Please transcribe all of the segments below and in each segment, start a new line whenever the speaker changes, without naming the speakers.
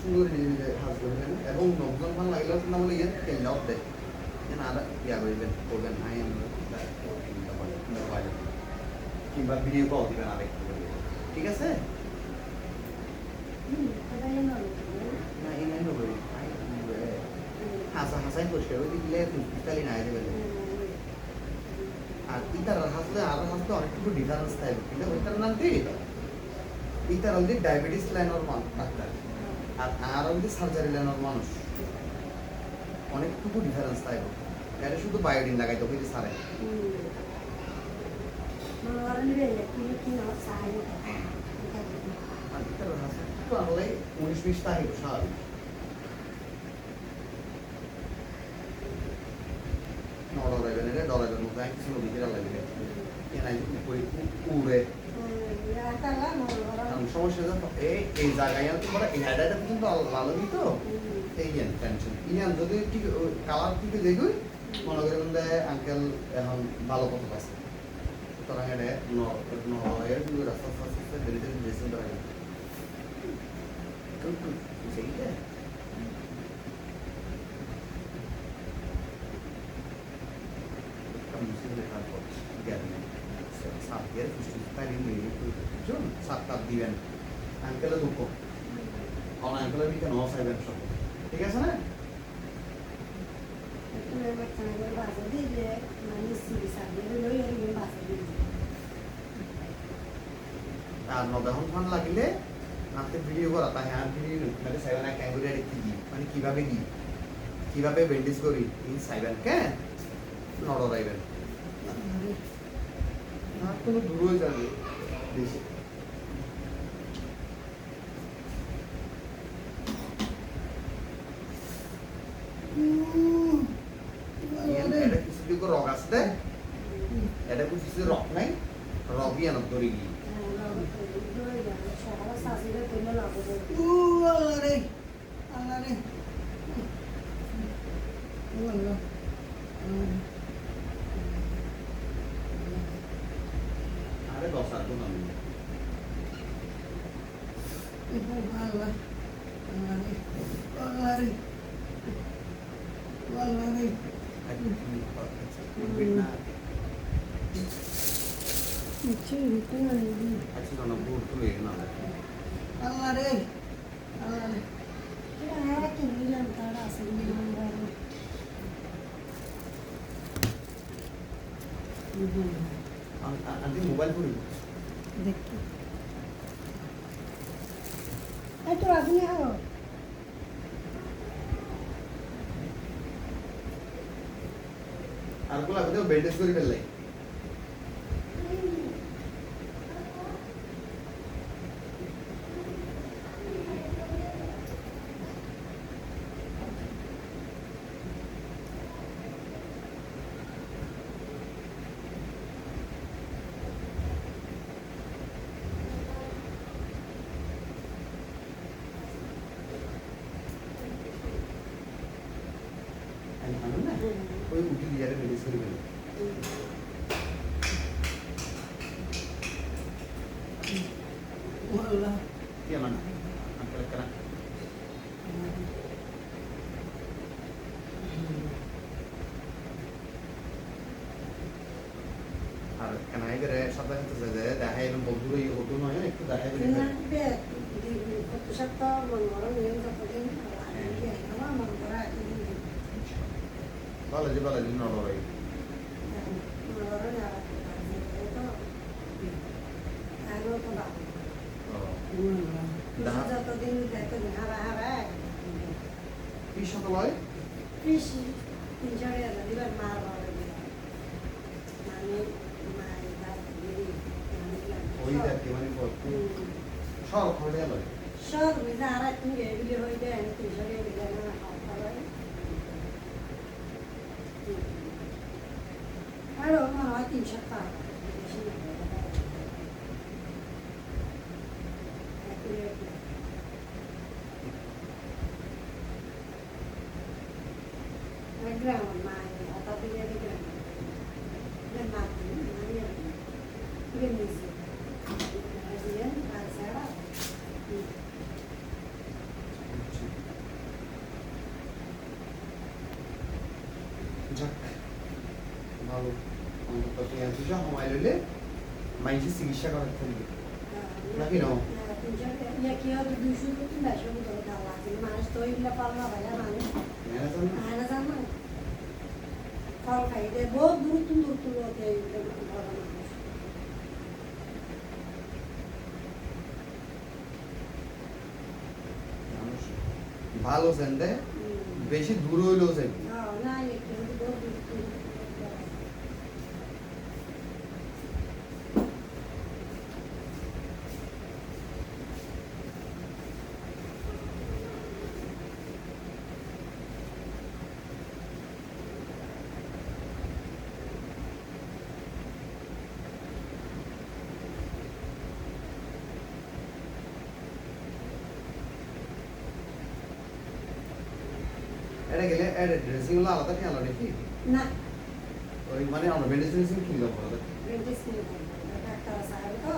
সুন্দর হাজ করবেন এবং নবজন ভালো লাগিলেও না দিবেন হাসা হাসাই পরিষ্কার ওই দিলে পিস্তালি না যাবে আর ইতার হাসলে আর হাসলে অনেকটুকু ডিফারেন্স থাকে কিন্তু ওইটার নাম কি? ইতার হলদি ডায়াবেটিস লাইনের ডাক্তার। আর আর হলদি সার্জারি লাইনের মানুষ। অনেকটুকু ডিফারেন্স থাকে এটা শুধু বায়োডিন সারে। ইতার হাসলে একটু আনলে উনিশ বিশ তারিখ স্বাভাবিক নড়াইবেন এটা ডরাইবেন মতো এক কিছু নদী ফেরা লাগবে এনাই উপরে উড়ে কারণ সমস্যা যখন এই এই জায়গায় তোমরা এই হাইডাইটা পর্যন্ত ভালো দিত এই ইয়ান টেনশন ইয়ান যদি ঠিক কালার থেকে দেখুই মনে করেন যে আঙ্কেল এখন ভালো কথা পাচ্ছে সুতরাং এটা নয়ের কিন্তু রাস্তা আস্তে আস্তে বেরিয়ে করা যায় সেইটা tadi ini itu জন সাতটা দিবেন দুঃখ কারণ দিকে ন সাইবেন সব ঠিক আছে না আর নবেহন ফান লাগিলে নাতে ভিডিও করা তাই হ্যাঁ ভিডিও মানে কি মানে কীভাবে দি কীভাবে বেন্ডিজ করি ইন সাইবেন কে নড়াইবেন না কোনো দূর যাবে বেশি রগ আছে এটা কিছু রক নাই রগই আনত ধরে গিয়ে
আল্লাহ রে আল্লাহ।
আরে দশ আর কোন আমি
আল্লাহ আল্লাহ রে আল্লাহ রে আল্লাহ রে নিচে নিতে আনি
আচ্ছা না ভোট তুলে না
আল্লাহ রে আল্লাহ রে এটা হ্যাঁ কি নিলাম তারা আসলে নিলাম বাবা
আন্টি মোবাইল করি
দেখি এই তো আপনি
আরগুলো আমি বেন্ডেজ করে ফেললাই ওই উঠি দিয়ে বেন্ডেজ করে ফেললাই
আল্লাহ
Iya mana? Angkel kena. আর কেনাই করে সাথে সাথে যে দেখাই এবং বন্ধুরা এই হতো নয় একটু দেখাই করে
Kena bet di pusat to mengorong yang kepenting dia nama mengorong ini
ভালো যে ভালো যে নড়াই
mengorong ya itu anu to ba
Dah.
Pusat to din itu hara hara
কি সকাল
কৃষি দিবার মার বাবা মানে
ওই মানে সব খড়ে গেল
সব মিজা আর তুমি এগুলি হয়ে যায় মিলে না Her orman ait inşaatlar. గ్రామం మా తాతయ్యది గ్రామం నేను నాకు నేను తీసి అది రాశాడా Jack, maluco. হাতা দিয়ে গ্রাম না মাতি মানে
অন্তত পেঁয়াজ দুশো সময় লইলে মানুষের চিকিৎসা করার থাকবে নাকি ন
মানুষ তো ওইগুলো পাল্লা ভাইয়া মানুষ আয়না জান না ফল খাইতে বহুত দূর দূর দূর লোকে মানুষ
মানুষ ভালো সেন্টে
হুম।
বেশি দূর হইলেও যাবে
হ্যাঁ, না একটু বহুত দূর দূর
এটা গেলে এর ড্রেসিংগুলো আলাদা কি আলাদা নাকি
না
ওই মানে আমরা মেডিসিন মেডিসিন কিনলাম আলাদা
মেডিসিন ডাক্তার সাহেব তো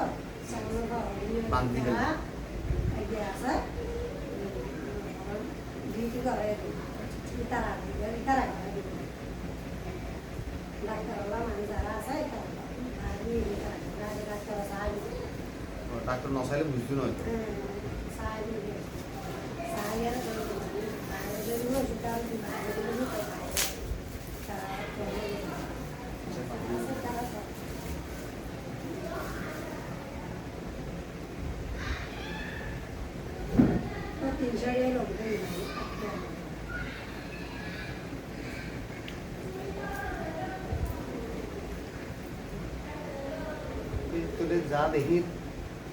সামনে
বান্দি গেল।
আইডিয়া আছে ডিউটি করে তারা তারা ডাক্তার হলাম আমি যারা আছে ডাক্তার সাহেব
ডাক্তার নসাইলে বুঝতে নয় তো
সাহেব সাহেবের সাহেবের ওষুধ তারা তো তিনশো লোক
তোদের যা দেখি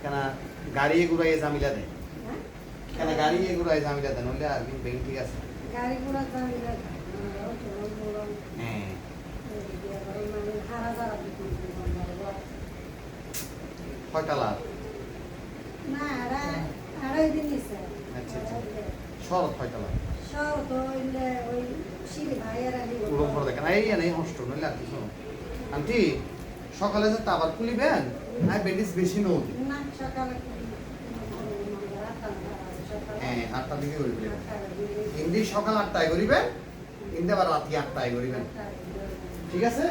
কেন গাড়ি ঘুরাই জামিলা দেয় কেন গাড়ি ঘুরাই জামিলা দেয় নইলে আর কি ব্যাংক ঠিক আছে
না
আচ্ছা। শরৎ কয়টা লাভ
সব তো ইলে ওই সিঁড়ি ভাইয়ের আগে
পুরো করে দেখেন। এই নেই হষ্ট নইলে আর আন্টি, সকালে যে তাবার খুলিবেন? আর বেডিস বেশি নৌদি
না সকালে
হ্যাঁ আটটা দিকে করিবেন হিন্দি সকাল আটটায় করিবেন হিন্দি আবার রাতি আটটায় করিবেন ঠিক আছে?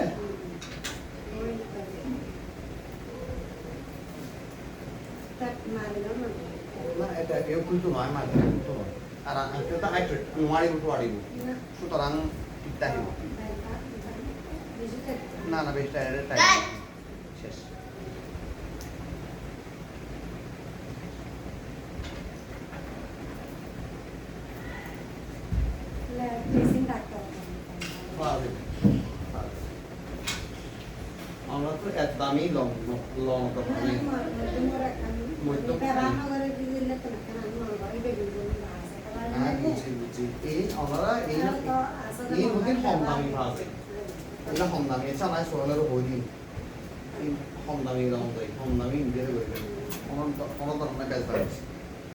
না এটা কেউ কিন্তু নয় মাঝে কিন্তু নয় আর আঙ্কেল তো আইটো নোয়ারি উঠো আড়িব সুতরাং ইত্যা হিব। না না বেশ শেষ। দামি লং লং হ্যাঁ বুঝছি এই আমরা এই এই হতে কম দামি আছে এটা কম দামি আছে না সোলার এই কম দামি লং তাই কম দামি ইন্ডিয়াতে ধরনের কাজ পাইছি